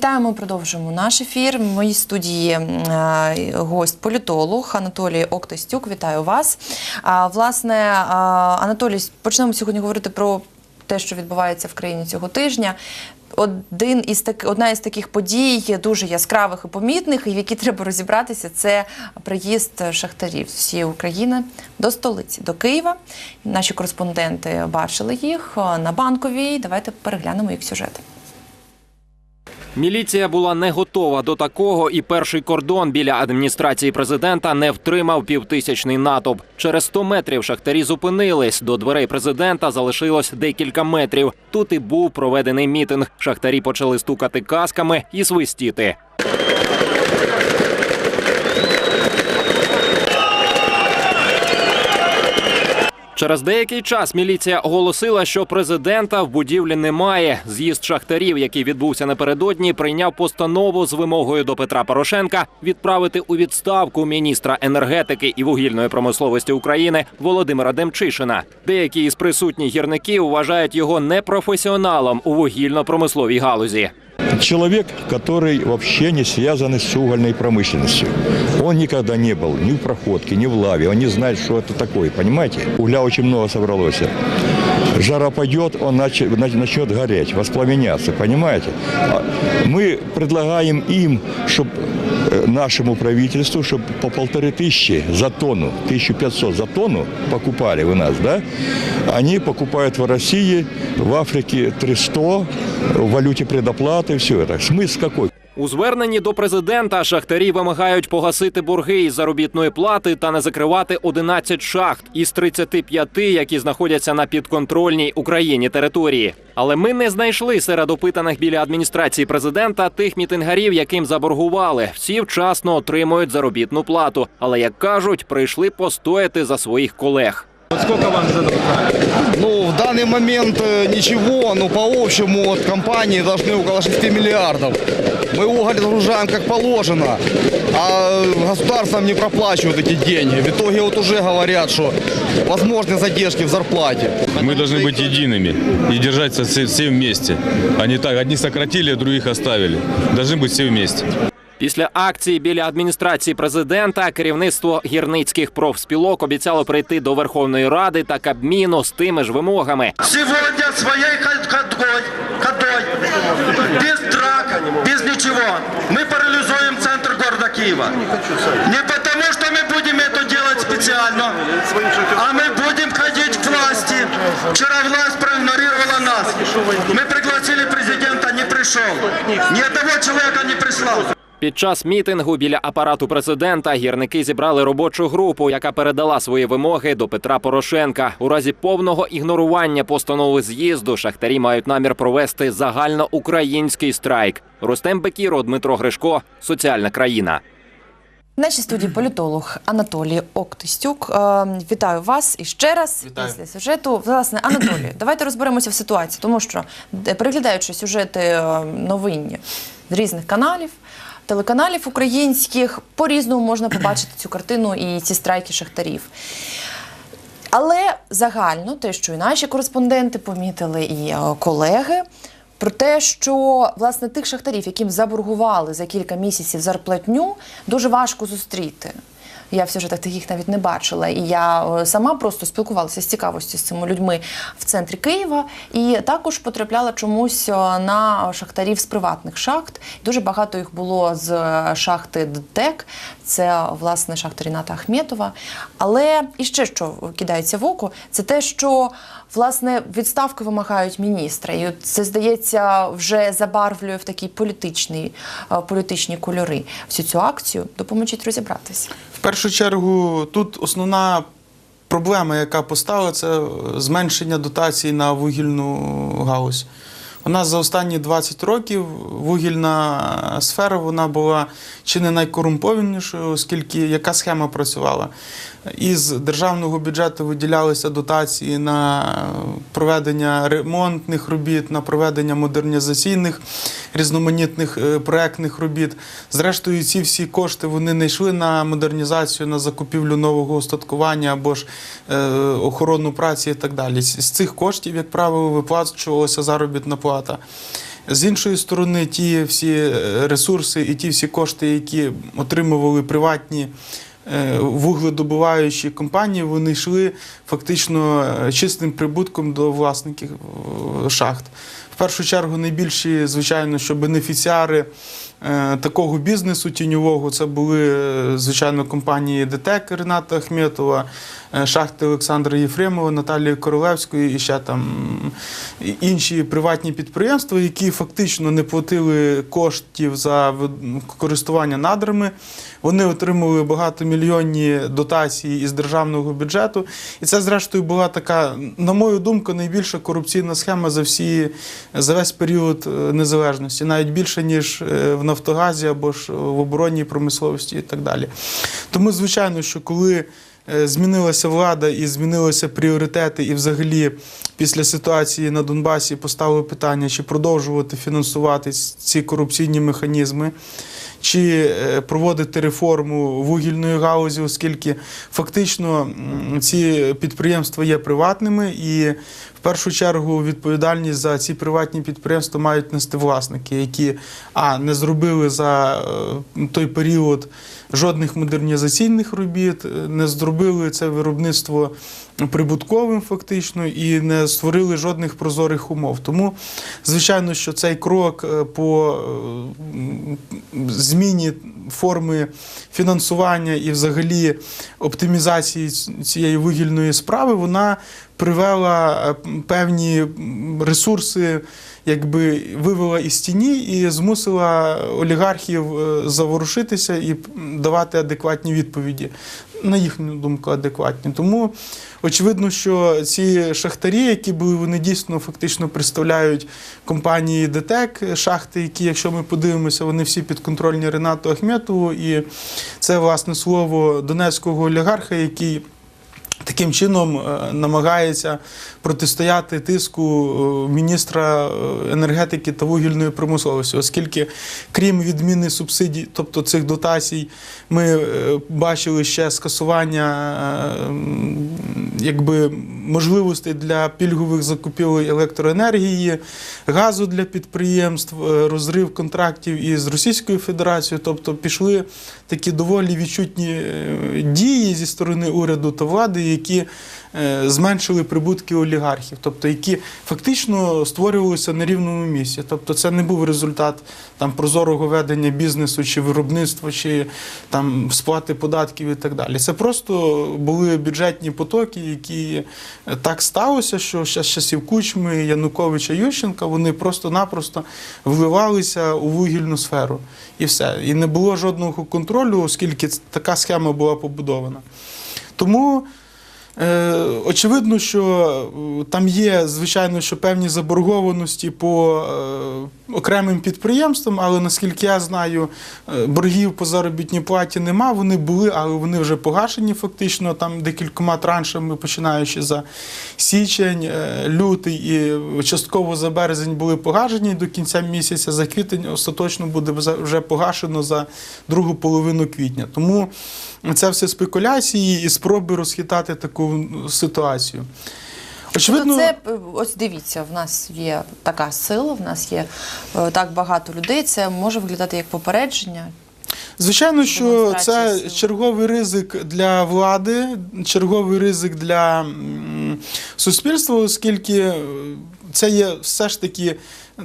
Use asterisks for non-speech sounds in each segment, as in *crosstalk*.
Вітаємо, продовжуємо наш ефір. В моїй студії е, гость політолог Анатолій Октостюк. Вітаю вас. Власне, Анатолій, почнемо сьогодні говорити про те, що відбувається в країні цього тижня. Один із так, одна із таких подій дуже яскравих і помітних, і в які треба розібратися, це приїзд шахтарів з всієї України до столиці, до Києва. Наші кореспонденти бачили їх на банковій. Давайте переглянемо їх сюжет. Міліція була не готова до такого, і перший кордон біля адміністрації президента не втримав півтисячний натовп. Через 100 метрів шахтарі зупинились. До дверей президента залишилось декілька метрів. Тут і був проведений мітинг. Шахтарі почали стукати касками і свистіти. Через деякий час міліція оголосила, що президента в будівлі немає. З'їзд шахтарів, який відбувся напередодні, прийняв постанову з вимогою до Петра Порошенка відправити у відставку міністра енергетики і вугільної промисловості України Володимира Демчишина. Деякі із присутніх гірників вважають його непрофесіоналом у вугільно-промисловій галузі. Человек, который вообще не связан с угольной промышленностью. Он никогда не был ни в проходке, ни в лаве. Он не знает, что это такое, понимаете? Угля очень много собралось. Жара пойдет, он нач- нач- начнет гореть, воспламеняться, понимаете? А Мы предлагаем им, чтобы нашему правительству, чтобы по полторы тысячи за тонну, 1500 за тонну покупали у нас, да? Они покупают в России, в Африке 300, в валюте предоплаты, все это. Смысл какой? У зверненні до президента шахтарі вимагають погасити борги із заробітної плати та не закривати 11 шахт із 35, які знаходяться на підконтрольній Україні території. Але ми не знайшли серед опитаних біля адміністрації президента тих мітингарів, яким заборгували. Всі вчасно отримують заробітну плату. Але як кажуть, прийшли постояти за своїх колег. Ну, в данный момент э, ничего, но по общему от компании должны около 6 миллиардов. Мы уголь загружаем как положено, а государством не проплачивают эти деньги. В итоге вот уже говорят, что возможны задержки в зарплате. Мы должны быть едиными и держаться все, все вместе, а не так. Одних сократили, а других оставили. Должны быть все вместе. Після акції біля адміністрації президента керівництво гірницьких профспілок обіцяло прийти до Верховної Ради та Кабміну з тими ж вимогами. Сегодня своей ходой, ходой, без драк, без ничего, мы парализуем центр города Киева. Не потому, что мы будем это делать специально, а мы будем ходить к власти. Вчера власть проигнорировала нас. Мы пригласили президента, не пришел. Ни одного человека не прислал. Під час мітингу біля апарату президента гірники зібрали робочу групу, яка передала свої вимоги до Петра Порошенка. У разі повного ігнорування постанови з'їзду шахтарі мають намір провести загальноукраїнський страйк. Рустем Бекіро, Дмитро Гришко, соціальна країна. В нашій студії політолог Анатолій Октистюк. Е, Вітаю вас і ще раз після сюжету. Власне, Анатолій, *clears throat* давайте розберемося в ситуації, тому що переглядаючи сюжети е, новинні з різних каналів. Телеканалів українських по-різному можна побачити цю картину і ці страйки шахтарів. Але загально те, що і наші кореспонденти помітили, і е, колеги, про те, що власне тих шахтарів, яким заборгували за кілька місяців зарплатню, дуже важко зустріти. Я в сюжетах таких навіть не бачила. І я е, сама просто спілкувалася з цікавості з цими людьми в центрі Києва, і також потрапляла чомусь е, на шахтарів з приватних шахт. Дуже багато їх було з е, шахти ДТЕК, це власне шахта Ріната Ахметова. Але і ще що кидається в око, це те, що власне відставки вимагають міністра. І це здається вже забарвлює в такі політичні, е, політичні кольори всю цю акцію. Допоможіть розібратися. В першу чергу тут основна проблема, яка постала, це зменшення дотацій на вугільну галузь. У нас за останні 20 років вугільна сфера вона була чи не найкорумпованішою, оскільки яка схема працювала. Із державного бюджету виділялися дотації на проведення ремонтних робіт, на проведення модернізаційних різноманітних е, проектних робіт. Зрештою, ці всі кошти вони не йшли на модернізацію, на закупівлю нового устаткування або ж е, охорону праці і так далі. З цих коштів, як правило, виплачувалася заробітна плата. З іншої сторони, ті всі е, ресурси і ті всі кошти, які отримували приватні е, вугледобуваючі компанії, вони йшли фактично е, чистим прибутком до власників шахт. В першу чергу найбільші, звичайно, що бенефіціари такого бізнесу тіньового це були, е, звичайно, компанії ДТЕК Рената Ахметова, е, шахти Олександра Єфремова, Наталії Королевської і ще там інші приватні підприємства, які фактично не платили коштів за користування надрами. Вони отримали багатомільйонні дотації із державного бюджету. І це, зрештою, була така, на мою думку, найбільша корупційна схема за всі за весь період е, незалежності, навіть більше ніж е, в Нафтогазі або ж в оборонній промисловості і так далі. Тому, звичайно, що коли е, змінилася влада і змінилися пріоритети, і взагалі після ситуації на Донбасі поставили питання, чи продовжувати фінансувати ці корупційні механізми. Чи е, проводити реформу вугільної галузі, оскільки фактично ці підприємства є приватними, і в першу чергу відповідальність за ці приватні підприємства мають нести власники, які а не зробили за е, той період жодних модернізаційних робіт, е, не зробили це виробництво прибутковим фактично і не створили жодних прозорих умов. Тому, звичайно, що цей крок е, по е, зміні форми фінансування і взагалі оптимізації цієї вугільної справи, вона привела е, певні ресурси, якби вивела із тіні і змусила олігархів заворушитися і давати адекватні відповіді. На їхню думку, адекватні. Тому очевидно, що ці шахтарі, які були, вони дійсно фактично представляють компанії ДТЕК, шахти, які, якщо ми подивимося, вони всі підконтрольні Ренату Ахметову. І це, власне, слово донецького олігарха, який таким чином е, намагається протистояти тиску е, міністра е, енергетики та вугільної промисловості, оскільки, крім відміни субсидій, тобто цих дотацій, ми бачили ще скасування якби, можливостей для пільгових закупівель електроенергії, газу для підприємств, розрив контрактів із Російською Федерацією, тобто пішли такі доволі відчутні дії зі сторони уряду та влади, які е, зменшили прибутки олігархів, тобто які фактично створювалися на рівному місці. Тобто це не був результат там прозорого ведення бізнесу чи виробництва, чи там сплати податків і так далі. Це просто були бюджетні потоки, які е, так сталося, що з часів Кучми, Януковича, Ющенка вони просто-напросто вливалися у вугільну сферу. І все. І не було жодного контролю, оскільки така схема була побудована. Тому очевидно, що е, там є, звичайно, що певні заборгованості по е, окремим підприємствам, але наскільки я знаю, е, боргів по заробітній платі нема. Вони були, але вони вже погашені фактично там декількома траншами, починаючи за січень, е, лютий і частково за березень були погашені до кінця місяця. За квітень остаточно буде вже погашено за другу половину квітня. Тому це все спекуляції і спроби розхитати таку ситуацію. Очевидно, Тобто це е, ось дивіться, в нас є така сила, в нас є е, так багато людей. Це може виглядати як попередження. Звичайно, що це черговий ризик для влади, черговий ризик для суспільства, оскільки е, це є все ж таки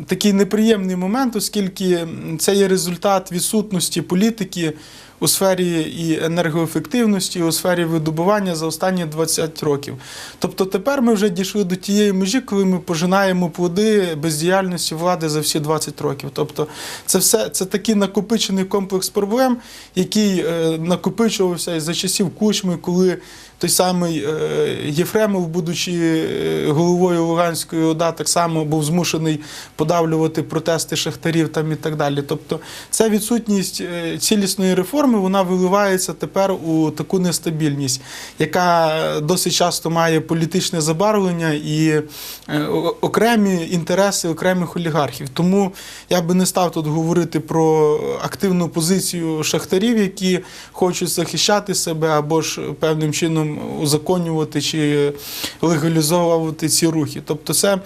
такий неприємний момент, оскільки це є результат відсутності політики у сфері і енергоефективності, і у сфері видобування за останні 20 років. Тобто тепер ми вже дійшли до тієї межі, коли ми пожинаємо плоди бездіяльності влади за всі 20 років. Тобто це все це такий накопичений комплекс проблем, який е, накопичувався і за часів Кучми, коли той самий е, Єфремов, будучи е, головою Луганської ОДА, так само був змушений подавлювати протести шахтарів там і так далі. Тобто, це відсутність цілісної реформи. Реформи вона виливається тепер у таку нестабільність, яка досить часто має політичне забарвлення і е, окремі інтереси окремих олігархів. Тому я би не став тут говорити про активну позицію шахтарів, які хочуть захищати себе або ж певним чином узаконювати чи легалізовувати ці рухи. Тобто, це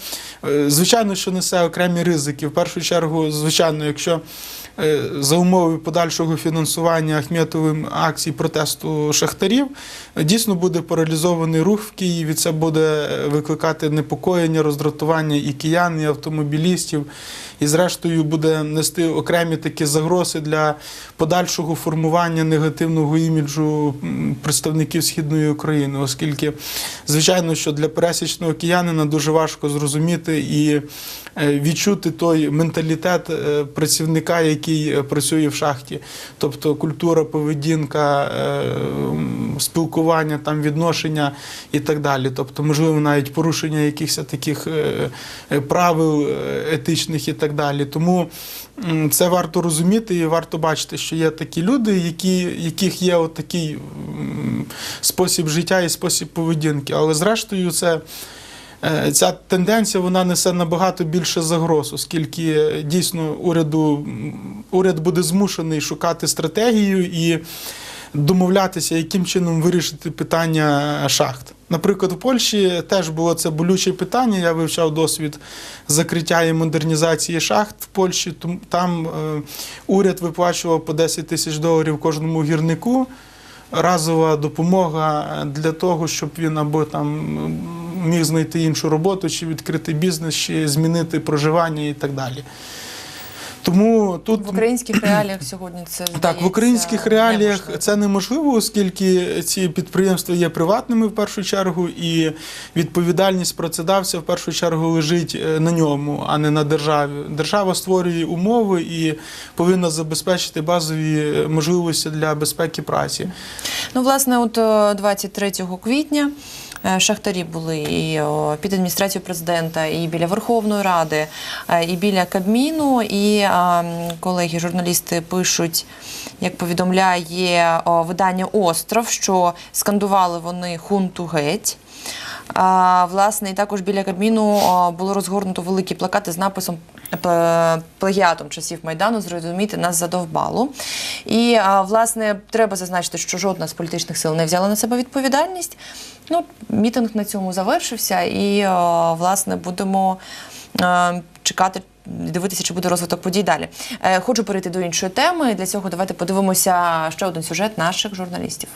е, звичайно, що несе окремі ризики. В першу чергу, звичайно, якщо за умови подальшого фінансування Ахметовим акцій протесту шахтарів, е, дійсно буде паралізований рух в Києві. Це буде е, викликати непокоєння, роздратування і киян, і автомобілістів. І, зрештою, буде нести окремі такі загрози для подальшого формування негативного іміджу представників східної України, оскільки, звичайно, що для пересічного киянина дуже важко зрозуміти і е, відчути той менталітет е, працівника, який е, працює в шахті, тобто культура, поведінка, е, спілкування, там відношення і так далі. Тобто, можливо, навіть порушення якихось таких е, правил етичних і так далі. Тому це варто розуміти і варто бачити, що є такі люди, які, яких є такий спосіб життя і спосіб поведінки. Але зрештою, це. Е, Ця тенденція вона несе набагато більше загроз, оскільки е, дійсно уряду уряд буде змушений шукати стратегію і домовлятися, яким чином вирішити питання шахт. Наприклад, в Польщі теж було це болюче питання. Я вивчав досвід закриття і модернізації шахт в Польщі. Там е, уряд виплачував по 10 тисяч доларів кожному гірнику. Разова допомога для того, щоб він або там міг знайти іншу роботу, чи відкрити бізнес, чи змінити проживання і так далі. Тому тут В українських реаліях сьогодні це так, в українських реаліях неможливо. це неможливо, оскільки ці підприємства є приватними в першу чергу, і відповідальність працедавця в першу чергу лежить е, на ньому, а не на державі. Держава створює умови і повинна забезпечити базові е, можливості для безпеки праці. Ну, власне, от е, 23 квітня е, шахтарі були і під адміністрацією президента, і біля Верховної Ради, е, і біля Кабміну. І е, колеги, журналісти пишуть, як повідомляє видання Остров, що скандували вони хунту геть. А, власне, і також біля Кабміну було розгорнуто великі плакати з написом «П- плагіатом часів Майдану зрозуміти нас задовбало. І власне треба зазначити, що жодна з політичних сил не взяла на себе відповідальність. Ну, мітинг на цьому завершився, і о, власне будемо е, чекати. Дивитися, чи буде розвиток подій далі. Е, Хочу перейти до іншої теми. Для цього давайте подивимося ще один сюжет наших журналістів.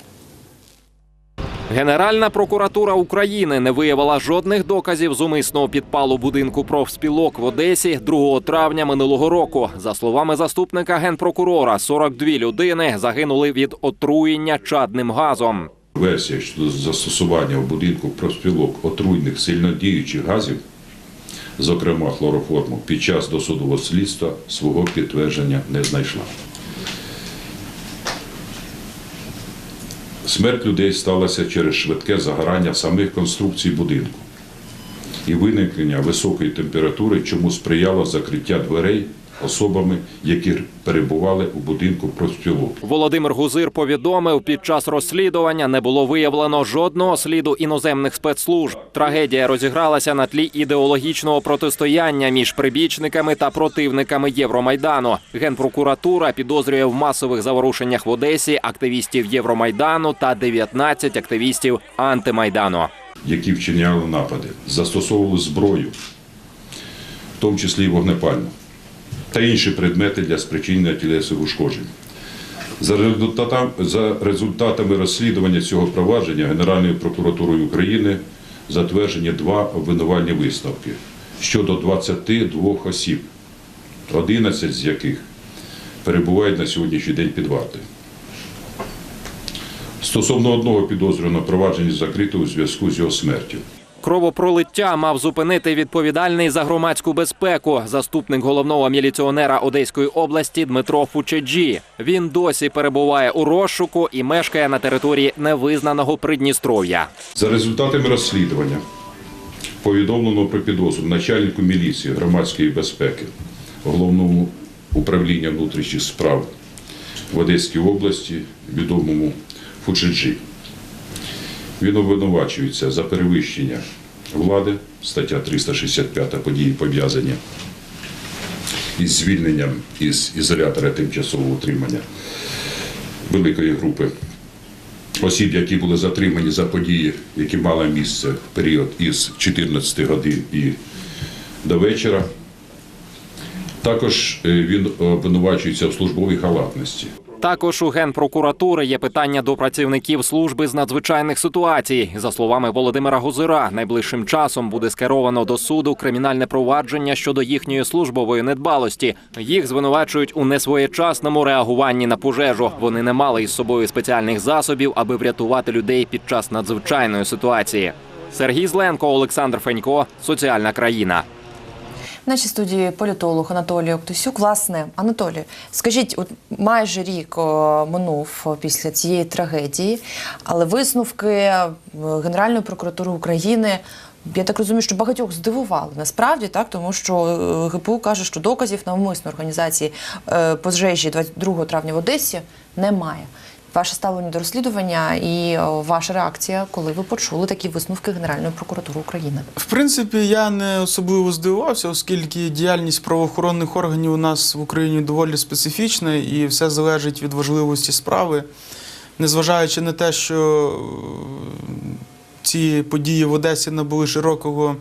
Генеральна прокуратура України не виявила жодних доказів зумисного підпалу будинку профспілок в Одесі 2 травня минулого року. За словами заступника генпрокурора, 42 людини загинули від отруєння чадним газом. Версія щодо застосування в будинку профспілок отруйних сильнодіючих газів, зокрема хлороформу, під час досудового слідства свого підтвердження не знайшла. Смерть людей сталася через швидке загорання самих конструкцій будинку і виникнення високої температури, чому сприяло закриття дверей особами, які перебували у будинку профспілок. Володимир Гузир повідомив, під час розслідування не було виявлено жодного сліду іноземних спецслужб. Трагедія розігралася на тлі ідеологічного протистояння між прибічниками та противниками Євромайдану. Генпрокуратура підозрює в масових заворушеннях в Одесі активістів Євромайдану та 19 активістів антимайдану. які вчиняли напади, застосовували зброю, в тому числі і вогнепальну, та інші предмети для спричинення тілесних ушкоджень. За результатами, розслідування цього провадження Генеральною прокуратурою України затверджені два обвинувальні висновки щодо 22 осіб, 11 з яких перебувають на сьогоднішній день під вартою. Стосовно одного підозрюваного провадження закрито у зв'язку з його смертю. Кровопролиття мав зупинити відповідальний за громадську безпеку заступник головного міліціонера Одеської області Дмитро Фучеджі. Він досі перебуває у розшуку і мешкає на території невизнаного Придністров'я. За результатами розслідування повідомлено про підозру начальнику міліції громадської безпеки головному управління внутрішніх справ в Одеській області, відомому Фуджиджі. Він обвинувачується за перевищення влади, стаття 365 події пов'язані із звільненням із ізолятора тимчасового утримання великої групи осіб, які були затримані за події, які мали місце в період із 14 годин і до вечора. Також е, він обвинувачується в службовій халатності. Також у генпрокуратури є питання до працівників служби з надзвичайних ситуацій. За словами Володимира Гузира, найближчим часом буде скеровано до суду кримінальне провадження щодо їхньої службової недбалості. Їх звинувачують у несвоєчасному реагуванні на пожежу. Вони не мали із собою спеціальних засобів, аби врятувати людей під час надзвичайної ситуації. Сергій Зленко, Олександр Фенько, соціальна країна. В нашій студії політолог Анатолій Октусюк. Власне, Анатолій, скажіть, от майже рік минув після цієї трагедії, але висновки е, Генеральної прокуратури України. Я так розумію, що багатьох здивували насправді так, тому що е, ГПУ каже, що доказів навмисної організації е, пожежі 22 травня в Одесі немає. Ваше ставлення до розслідування і ваша реакція, коли ви почули такі висновки Генеральної прокуратури України. В принципі, я не особливо здивувався, оскільки діяльність правоохоронних органів у нас в Україні доволі специфічна і все залежить від важливості справи. Незважаючи на те, що ці події в Одесі набули широкого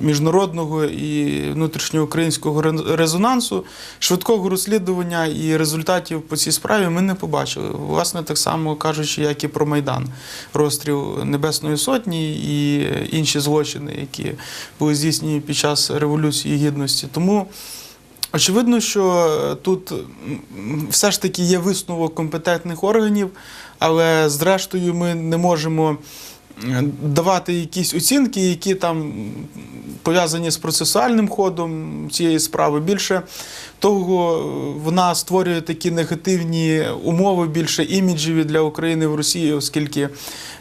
міжнародного і внутрішньоукраїнського резонансу, швидкого розслідування і результатів по цій справі ми не побачили. Власне, так само кажучи, як і про Майдан, розстріл Небесної Сотні і інші злочини, які були здійснені під час Революції Гідності. Тому Очевидно, що е, тут все ж таки є висновок компетентних органів, але зрештою ми не можемо давати якісь оцінки, які там пов'язані з процесуальним ходом цієї справи. Більше того, вона створює такі негативні умови, більше іміджеві для України в Росії, оскільки,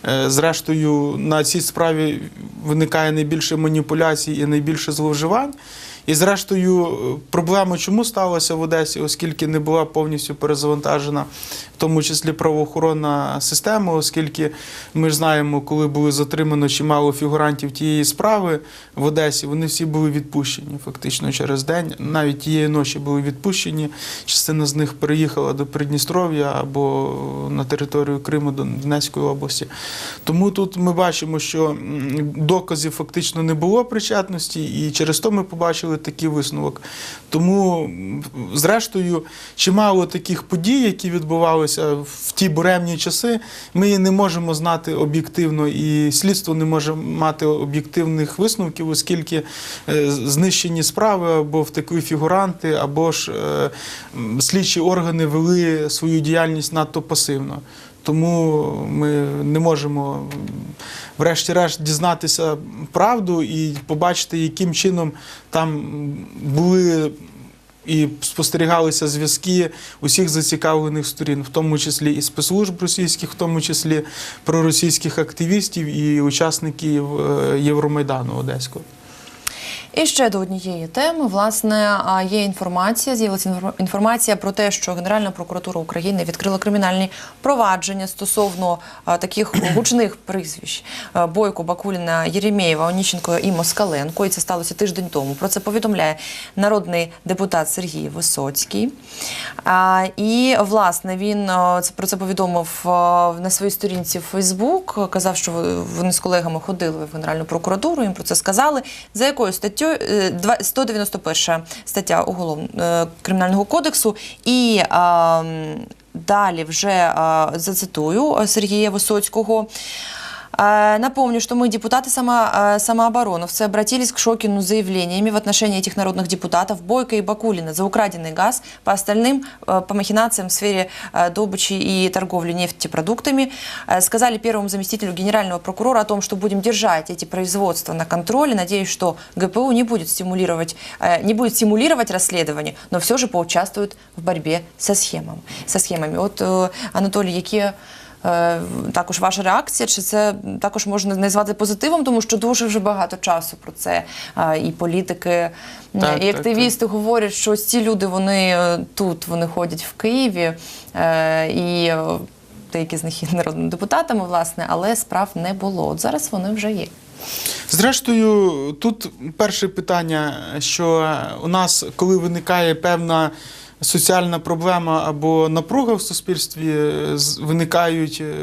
е, зрештою, на цій справі виникає найбільше маніпуляцій і найбільше зловживань. І зрештою, е, проблема чому сталася в Одесі, оскільки не була повністю перезавантажена, в тому числі правоохоронна система, оскільки ми знаємо, коли було затримано чимало фігурантів тієї справи в Одесі, вони всі були відпущені фактично через день. Навіть тієї ночі були відпущені. Частина з них переїхала до Придністров'я або на територію Криму до Донецької області. Тому тут ми бачимо, що доказів фактично не було причетності, і через то ми побачили такий висновок. Тому, зрештою, чимало таких подій, які відбувалися в ті буремні часи, ми не можемо знати об'єктивно, і слідство не може мати об'єктивних висновків, оскільки е, знищені справи або втекли фігуранти, або ж е, слідчі органи вели свою діяльність надто пасивно. Тому ми не можемо врешті-решт дізнатися правду і побачити, яким чином там були і спостерігалися зв'язки усіх зацікавлених сторін, в тому числі і спецслужб російських, в тому числі проросійських активістів і учасників е, Євромайдану Одеського. І ще до однієї теми, власне, є інформація. З'явилася інфор- інформація про те, що Генеральна прокуратура України відкрила кримінальні провадження стосовно таких *clears throat* гучних прізвищ Бойко, Бакуліна, Єремєєва, Оніщенко і Москаленко. І це сталося тиждень тому. Про це повідомляє народний депутат Сергій Висоцький. І власне він про це повідомив на своїй сторінці в Фейсбук. Казав, що вони з колегами ходили в Генеральну прокуратуру. Їм про це сказали. За якою статтю е, два- 191 стаття уголовного е, кримінального кодексу. І далі вже зацитую е, Сергія Висоцького. Э, Напомню, что мы, депутаты само, э, самообороновцы, обратились к Шокину с заявлениями в отношении этих народных депутатов Бойко и Бакулина за украденный газ, по остальным э, по махинациям в сфере добычи и торговли нефтепродуктами. Сказали первому заместителю генерального прокурора о том, что будем держать эти производства на контроле. Надеюсь, что ГПУ не будет стимулировать, не будет стимулировать расследование, но все же поучаствует в борьбе со схемами. Со схемами. Вот, э, Анатолий, які е, е, також ваша реакція? Чи це також можна назвати позитивом, тому що дуже вже багато часу про це е, і політики, е, Так, і так, активісти говорять, що ось ці люди вони е, тут, вони ходять в Києві, е, і е, деякі з них є народними депутатами, власне, але справ не було. От зараз вони вже є. Зрештою, тут перше питання, що у нас, коли виникає певна соціальна проблема або напруга в суспільстві, е, виникають е,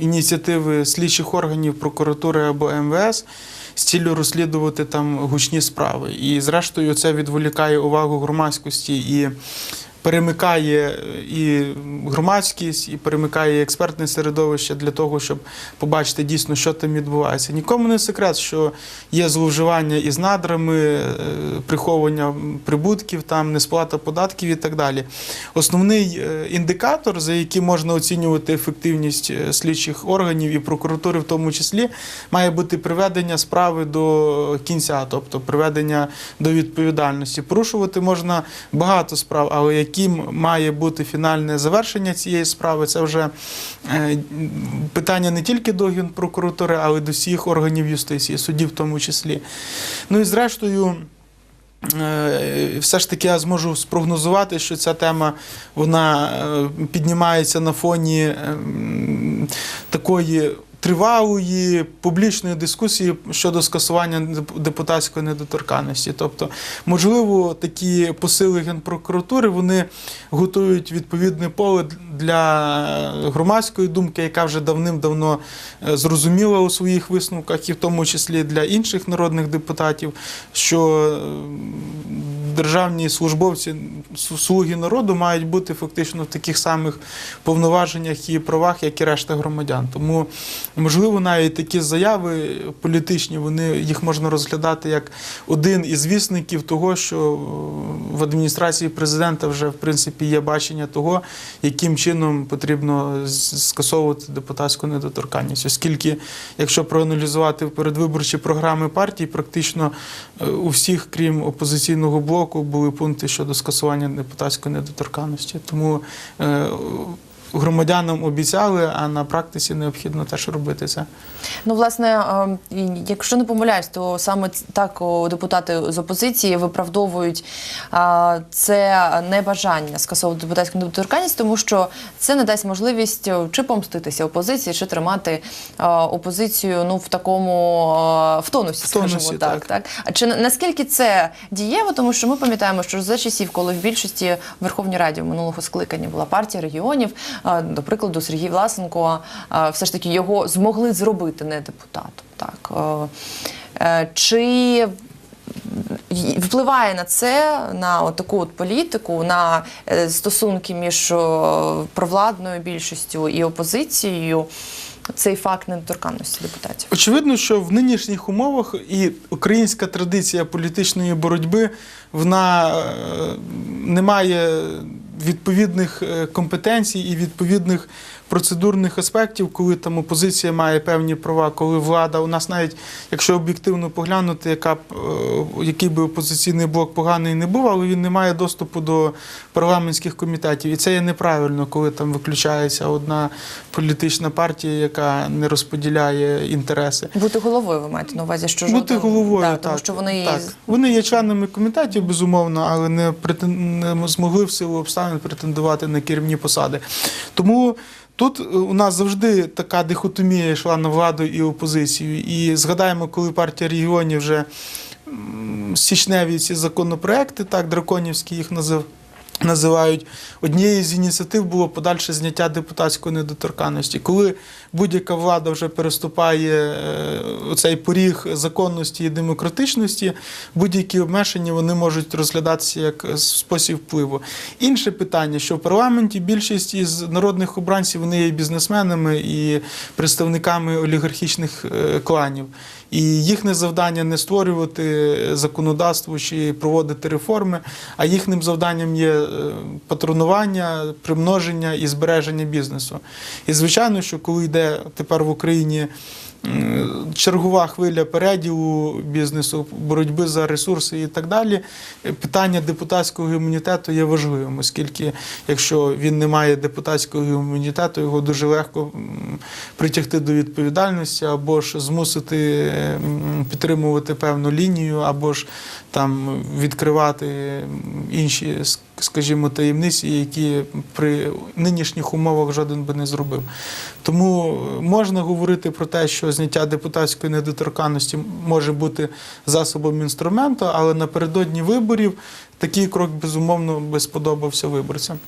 ініціативи слідчих органів прокуратури або МВС з ціллю розслідувати там гучні справи. І зрештою це відволікає увагу громадськості і перемикає і громадськість, і перемикає експертне середовище для того, щоб побачити дійсно, що там відбувається. Нікому не секрет, що є зловживання із надрами, е, приховування прибутків, там несплата податків і так далі. Основний е, індикатор, за яким можна оцінювати ефективність е, слідчих органів і прокуратури, в тому числі, має бути приведення справи до кінця, тобто приведення до відповідальності. Порушувати можна багато справ, але яким має бути фінальне завершення цієї справи, це вже е, питання не тільки до Генпрокуратури, але й до всіх органів юстиції, судів в тому числі. Ну і зрештою. Е, Все ж таки я зможу спрогнозувати, що ця тема вона е, піднімається на фоні ем, такої тривалої публічної дискусії щодо скасування депутатської недоторканності. Тобто, можливо, такі посили генпрокуратури вони готують відповідне поле для громадської думки, яка вже давним-давно е, зрозуміла у своїх висновках, і в тому числі для інших народних депутатів, що е, державні службовці, слуги народу мають бути фактично в таких самих повноваженнях і правах, як і решта громадян. Тому, можливо, навіть такі заяви політичні, вони їх можна розглядати як один із вісників того, що в адміністрації президента вже в принципі є бачення того, яким чином потрібно скасовувати депутатську недоторканність, оскільки, якщо проаналізувати передвиборчі програми партій, практично е, у всіх, крім опозиційного блоку, були пункти щодо скасування депутатської недоторканності. Тому е, громадянам обіцяли, а на практиці необхідно теж робити це. Ну, власне, е, якщо не помиляюсь, то саме так депутати з опозиції виправдовують це небажання скасовувати депутатську недоторканність, тому що це не дасть можливість чи помститися опозиції, чи тримати опозицію ну в такому в тонусі, В тонусі, скажімо так. так. так. А чи наскільки це дієво? Тому що ми пам'ятаємо, що за часів, коли в більшості в Верховній Раді минулого скликання була партія регіонів, до прикладу, Сергій Власенко, все ж таки його змогли зробити не депутатом. Так Е, е, чи впливає на це, на таку от політику, на е, стосунки між провладною більшістю і опозицією? Цей факт недоторканності депутатів. Очевидно, що в нинішніх умовах і українська традиція політичної боротьби вона не має відповідних е, компетенцій і відповідних процедурних аспектів, коли там опозиція має певні права, коли влада у нас навіть, якщо об'єктивно поглянути, яка е, який би опозиційний блок поганий не був, але він не має доступу до парламентських комітетів. І це є неправильно, коли там виключається одна політична партія, яка не розподіляє інтереси. Бути головою, ви маєте на увазі, що Бути жоден- головою, да, так. тому що вони так. Вони є членами комітетів, безумовно, але не, не змогли в силу обставин претендувати на керівні посади. Тому тут е, у нас завжди така дихотомія йшла на владу і опозицію. І згадаємо, коли партія регіонів вже січневі ці законопроекти, так, драконівські їх назив. Називають однією з ініціатив було подальше зняття депутатської недоторканності. Коли будь-яка влада вже переступає е, оцей поріг законності і демократичності, будь-які обмеження вони можуть розглядатися як спосіб впливу. Інше питання, що в парламенті більшість із народних обранців вони є бізнесменами і представниками олігархічних е, кланів. І їхнє завдання не створювати законодавство чи проводити реформи, а їхнім завданням є е, патронування, примноження і збереження бізнесу. І звичайно, що коли йде тепер в Україні чергова хвиля переділу бізнесу, боротьби за ресурси і так далі. е, Питання депутатського імунітету є важливим, оскільки якщо він не має депутатського імунітету, його дуже легко притягти до відповідальності або ж змусити підтримувати певну лінію, або ж там відкривати інші, скажімо, таємниці, які при нинішніх умовах жоден би не зробив. Тому е, можна говорити про те, що зняття депутатської недоторканності може бути засобом інструменту, але напередодні виборів такий крок безумовно би сподобався виборцям.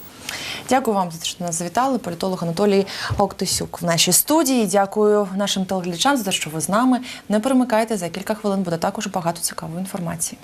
Дякую вам за те, що нас завітали. Політолог Анатолій Октисюк в нашій студії. Дякую нашим телеглядачам за те, що ви з нами. Не перемикайте за кілька хвилин. Буде також багато цікавої інформації.